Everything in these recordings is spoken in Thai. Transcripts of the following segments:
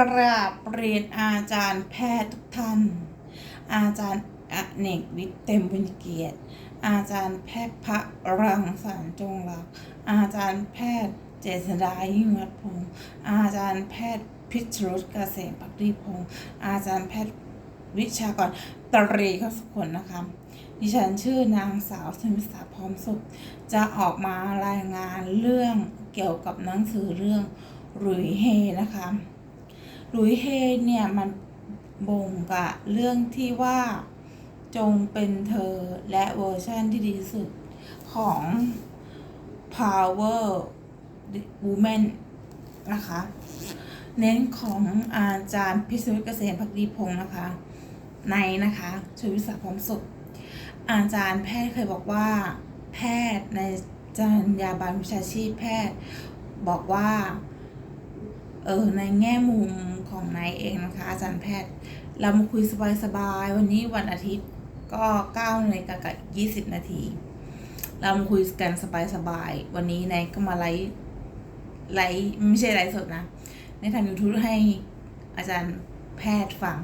กราบเรียนอาจารย์แพทย์ทุกท่าน อาจารย์อเนกวิทย์เต็มบุญเกียรติ อาจารย์แพทย์พระรังสรรค์จงรัก อาจารย์แพทย์เจษดายิ่งวัดพงศ์อาจารย์แพทย์พิชรุตเกษมปักดีพงศ์อาจารย์แพทย์วิชากรตรีเขาสุขนนะคะดิฉันชื่อนางสาวสมิษาพร้อมสุข จะออกมารายงานเรื่องเกี่ยวกับหนังสือเรื่องหลุยเฮนะคะ หลุยเฮเนี่ยมันบ่งกะเรื่องที่ว่าจงเป็นเธอและเวอร์ชันที่ดีที่สุดของ Power Woman นะคะ เน้นของอาจารย์พิสุทธิ์เกษมพักดีพงศ์นะคะ ในนะคะชวิสาพร้อมสุข อาจารย์แพทย์เคยบอกว่า แพทย์ในจรรยาบรรณวิชาชีพแพทย์บอกว่า เออในแง่มุม ของนายเองนะคะ อาจารย์แพทย์ เรามาคุยสบายๆวันนี้วันอาทิตย์ก็9นาฬิกากับ 20 นาที เรามาคุยกันสบายๆวันนี้นายก็มาไลฟ์ไลฟ์ไม่ใช่ไลฟ์สดนะในทำยูทูบให้อาจารย์แพทย์ฟัง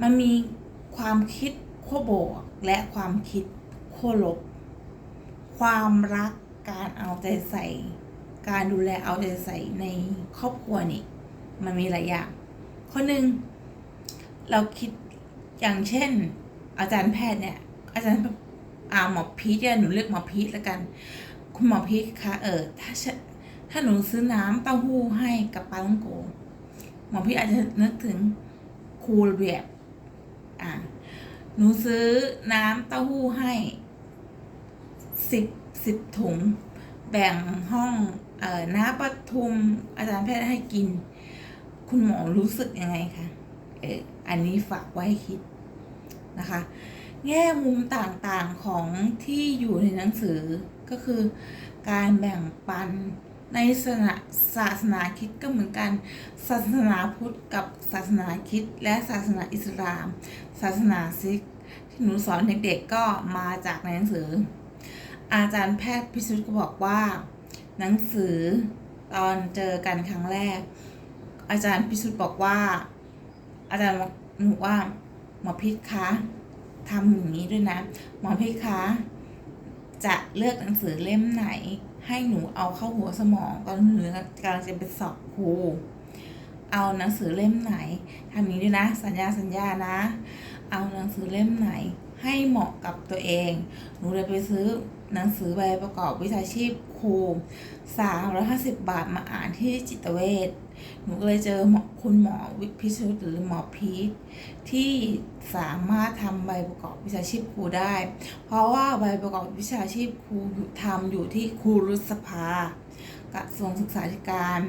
มันมีความคิดขั้วบวกและความคิดขั้วลบ ความรักการเอาใจใส่ การดูแลเอาใจใส่ในครอบครัวนี่ มันมีหลายอย่างข้อหนึ่งเราคิดอย่างเช่น อาจารย์แพทย์เนี่ย อาจารย์อ่าหมอพีทเนี่ยหนูเรียกหมอพีทแล้วกัน คุณหมอพีทคะเออถ้าถ้าหนูซื้อน้ำเต้าหู้ให้กับปลาลังโกหมอพีทอาจจะนึกถึงครูระเบียบอ่าหนูซื้อน้ำเต้าหู้ให้สิบสิบถุง แบ่งห้องเอ่อน้าปทุมอาจารย์แพทย์ให้กิน คุณหมอรู้สึกยังไงคะเอออันนี้ฝากไว้คิดนะคะ แง่มุมต่างๆของที่อยู่ในหนังสือก็คือ การแบ่งปันในศาสนาศาสนาคิดก็เหมือนกัน ศาสนาพุทธกับศาสนาคิดและศาสนาอิสลาม ศาสนาซิก ที่หนูสอนเด็กๆก็มาจากในหนังสือ อาจารย์แพทย์พิสุทธิ์ก็บอกว่า หนังสือตอนเจอกันครั้งแรก อาจารย์พิสุทธิ์บอกว่า อาจารย์บอกหนูว่า หมอพิษคะทำอย่างนี้ด้วยนะ หมอพิษคะจะเลือกหนังสือเล่มไหน ให้หนูเอาเข้าหัวสมองตอนหนูกำลังจะไปสอบครูเอาหนังสือเล่มไหนทำนี้ด้วยนะ สัญญาสัญญานะ เอาหนังสือเล่มไหนให้เหมาะกับตัวเอง หนูเลยไปซื้อหนังสือใบประกอบวิชาชีพครูสามร้อยห้าสิบบาทมาอ่านที่จิตเวช หนูก็เลยเจอหมอคุณหมอวิพิชุทธ์หรือหมอพีทที่สามารถทำใบประกอบวิชาชีพครูได้ เพราะว่าใบประกอบวิชาชีพครูทำอยู่ที่ครูรุษภากระทรวงศึกษาธิการ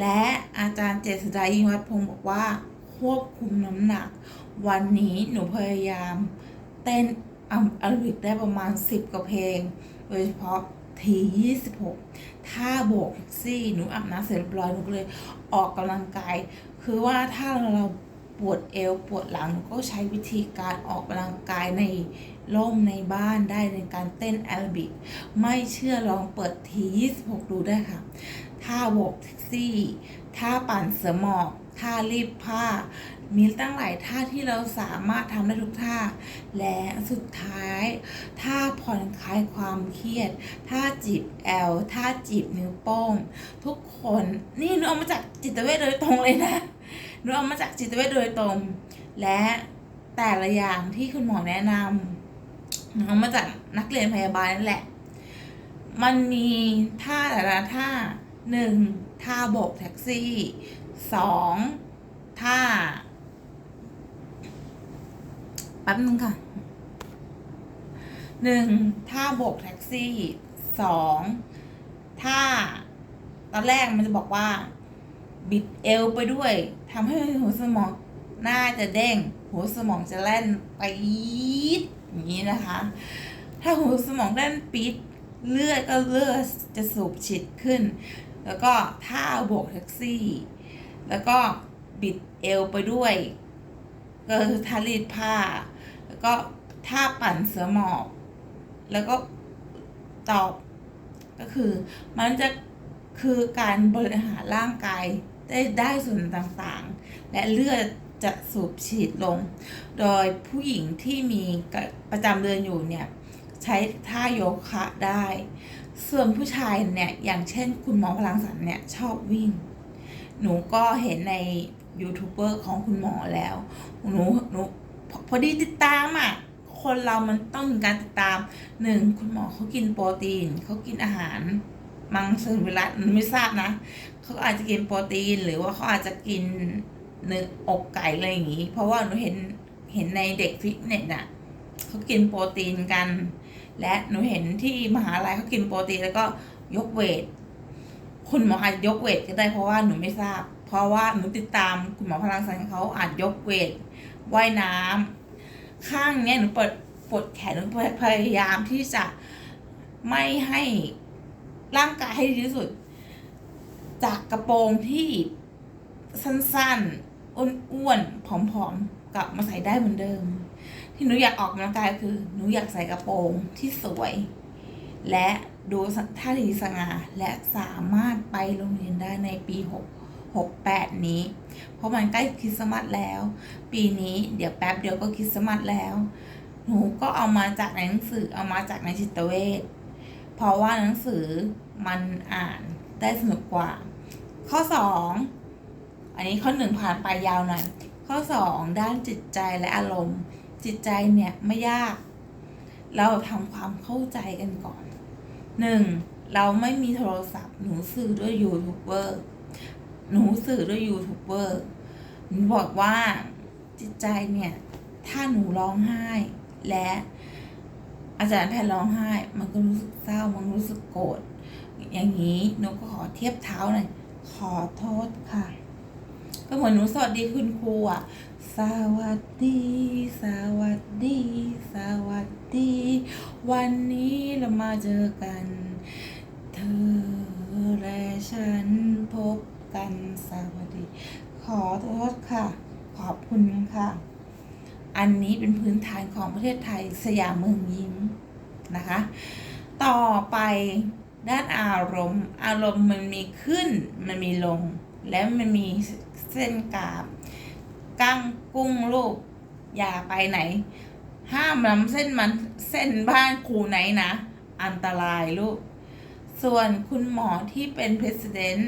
และอาจารย์เจษฎายิ่งวัดพงศ์บอกว่าควบคุมน้ำหนัก วันนี้หนูพยายามเต้นอัมอาราบิกได้ประมาณ 10กว่าเพลง โดยเฉพาะที 26 ถ้าโบกแท็กซี่หนูอาบน้ำเสร็จเรียบร้อยหนูก็เลยออกกำลังกาย คือว่าถ้าเราปวดเอวปวดหลังก็ใช้วิธีการออกกำลังกายในร่มในบ้านได้ในการเต้นแอลบิก ไม่เชื่อลองเปิดที 26 ดูได้ค่ะ ท่าโบกแท็กซี่ ท่าปั่นเสือหมอบ ท่ารีบผ้า มีตั้งหลายท่าที่เราสามารถทำได้ทุกท่า และสุดท้าย ท่าผ่อนคลายความเครียด ท่าจีบแอล ท่าจีบนิ้วโป้ง ทุกคนนี่หนูเอามาจากจิตเวชโดยตรงเลยนะหนูเอามาจากจิตเวชโดยตรง และแต่ละอย่างที่คุณหมอแนะนำหนูเอามาจากนักเรียนพยาบาลนั่นแหละ มันมีท่าแต่ละท่าหนึ่งท่าโบกแท็กซี่ สองท่าแป๊บนึงค่ะหนึ่งท่าโบกแท็กซี่สองท่าตอนแรกมันจะบอกว่า บิดเอวไปด้วยทำให้หัวสมองน้าจะเด้ง หัวสมองจะแล่นปี๊ดอย่างนี้นะคะ ถ้าหัวสมองแล่นปี๊ดเลือดก็เลือดจะสูบฉีดขึ้น แล้วก็ท่าโบกแท็กซี่ แล้วก็บิดเอวไปด้วย ก็คือทารีดผ้า แล้วก็ท่าปั่นเสือหมอบ แล้วก็ตอบก็คือ มันจะคือการบริหารร่างกายได้ได้ส่วนต่างๆ และเลือดจะสูบฉีดลง โดยผู้หญิงที่มีประจำเดือนอยู่เนี่ยใช้ท่าโยคะได้ ส่วนผู้ชายเนี่ยอย่างเช่นคุณหมอพลังสันเนี่ยชอบวิ่ง หนูก็เห็นในยูทูบเบอร์ของคุณหมอแล้ว หนูหนูพอดีติดตามอะ คนเรามันต้องมีการติดตามหนึ่งคุณหมอเขากินโปรตีนเขากินอาหารมังสวิรัตไม่ทราบนะเขาอาจจะกินโปรตีนหรือว่าเขาอาจจะกินเนื้ออกไก่อะไรอย่างนี้ เพราะว่าหนูเห็นเห็นในเด็กฟิตเนสอะเขากินโปรตีนกัน และหนูเห็นที่มหาลัยเขากินโปรตีนแล้วก็ยกเวท คุณหมออาจยกเวทก็ได้เพราะว่าหนูไม่ทราบ เพราะว่าหนูติดตามคุณหมอพลังสันเขาอาจยกเวทว่ายน้ำข้างเนี้ยหนูเปิดปวดแขนหนูพยายามที่จะไม่ให้ร่างกายให้ดีที่สุด จากกระโปรงที่สั้นๆอ้วนๆผอมๆกลับมาใส่ได้เหมือนเดิม ที่หนูอยากออกกำลังกายคือ หนูอยากใส่กระโปรงที่สวย และ ดูท่าทีสง่าและสามารถไปโรงเรียนได้ในปี 6 68 นี้ เพราะมันใกล้คริสต์มาสแล้ว ปีนี้เดี๋ยวแป๊บเดียวก็คริสต์มาสแล้ว หนูก็เอามาจากในหนังสือเอามาจากในจิตเวชเพราะว่าหนังสือมันอ่านได้สนุกกว่า ข้อ 2 อันนี้ข้อหนึ่งผ่านไปยาวหน่อย ข้อ 2 ด้านจิตใจและอารมณ์ จิตใจเนี่ยไม่ยาก เราทำความเข้าใจกันก่อน หนึ่งเราไม่มีโทรศัพท์ หนูสื่อด้วยยูทูบเบอร์หนูสื่อด้วยยูทูบเบอร์หนูบอกว่าจิตใจเนี่ย ถ้าหนูร้องไห้และอาจารย์แพทย์ร้องไห้ มันก็รู้สึกเศร้า มันรู้สึกโกรธ อย่างนี้หนูก็ขอเทียบเท้าหน่อย ขอโทษค่ะ ก็เหมือนหนูสวัสดีคุณครูอะ สวัสดี สวัสดี สวัสดี วันนี้เรามาเจอกัน เธอและฉันพบกันสวัสดี ขอโทษค่ะ ขอบคุณค่ะ อันนี้เป็นพื้นฐานของประเทศไทยสยามเมืองยิ้มนะคะ ต่อไปด้านอารมณ์ อารมณ์มันมีขึ้น มันมีลง และมันมี เส้นกราบกั้งกุ้งลูก อย่าไปไหน ห้ามล้ำเส้นมันเส้นบ้านครูไหนนะ อันตรายลูก ส่วนคุณหมอที่เป็น president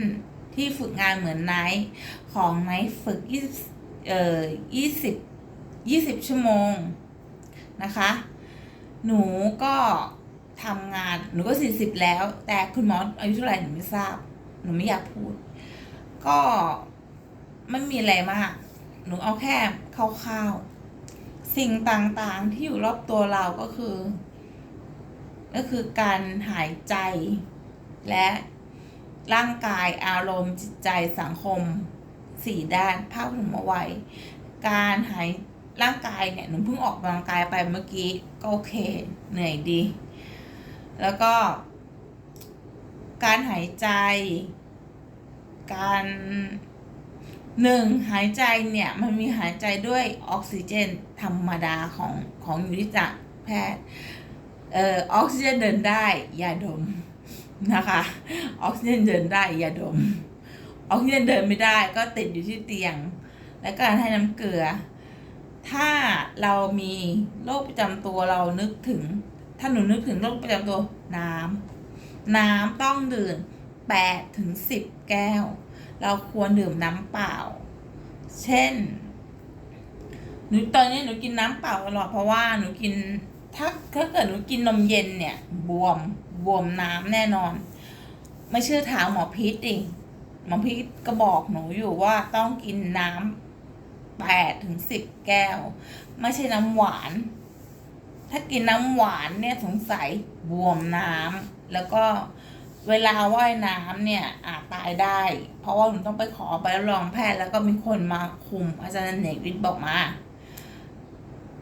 ที่ฝึกงานเหมือนไนท์ของไนท์ฝึก20เอ่อ20 20ชั่วโมงนะคะ หนูก็ทำงานหนูก็40แล้ว แต่คุณหมออายุเท่าไหร่หนูไม่ทราบ หนูไม่อยากพูด ก็ ไม่มีอะไรมาก หนูเอาแค่คร่าวๆสิ่งต่างๆที่อยู่รอบตัวเราก็คือ ก็คือการหายใจและร่างกายอารมณ์จิตใจสังคมสี่ด้านภาพรวมเอาไว้ การหายร่างกายเนี่ยหนูเพิ่งออกกำลังกายไปเมื่อกี้ก็โอเค เหนื่อยดี แล้วก็ การหายใจ การ หนึ่งหายใจเนี่ยมันมีหายใจด้วยออกซิเจนธรรมดาของของอยู่ที่จักแพทย์เอ่อออกซิเจนเดินได้ยาดมนะคะออกซิเจนเดินได้ยาดมออกซิเจนเดินไม่ได้ก็ติดอยู่ที่เตียง และการให้น้ำเกลือ ถ้าเรามีโรคประจำตัวเรานึกถึง ถ้าหนูนึกถึงโรคประจำตัวน้ำน้ำต้องดื่มแปดถึงสิบแก้ว เราควรดื่มน้ำเปล่า เช่น หนูตอนนี้หนูกินน้ำเปล่าตลอดเพราะว่าหนูกิน ถ้าถ้าเกิดหนูกินนมเย็นเนี่ย บวมบวมน้ำแน่นอน ไม่เชื่อถามหมอพิษดิหมอพิษก็บอกหนูอยู่ว่าต้องกินน้ำแปดถึงสิบแก้ว ไม่ใช่น้ำหวาน ถ้ากินน้ำหวานเนี่ยสงสัยบวมน้ำแล้วก็ เวลาว่ายน้ำเนี่ยอาจตายได้ เพราะว่าหนูต้องไปขอใบรับรองแพทย์แล้วก็มีคนมาคุมอาจารย์เนกวิทย์บอกมา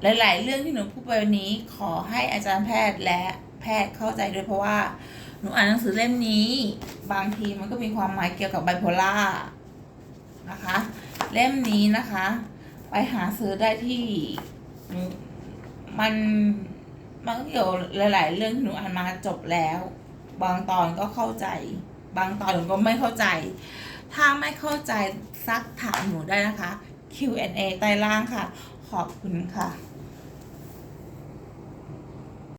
หลาย ๆ เรื่องที่หนูพูดไปวันนี้ขอให้อาจารย์แพทย์และแพทย์เข้าใจด้วยเพราะว่าหนูอ่านหนังสือเล่มนี้ บางทีมันก็มีความหมายเกี่ยวกับไบโพล่านะคะ เล่มนี้นะคะ ไปหาซื้อได้ที่มันมันเกี่ยวหลาย ๆ เรื่องหนูอ่านมาจบแล้ว บางตอนก็เข้าใจ บางตอนหนูก็ไม่เข้าใจ ถ้าไม่เข้าใจซักถามหนูได้นะคะ Q&A ใต้ล่างค่ะ ขอบคุณค่ะ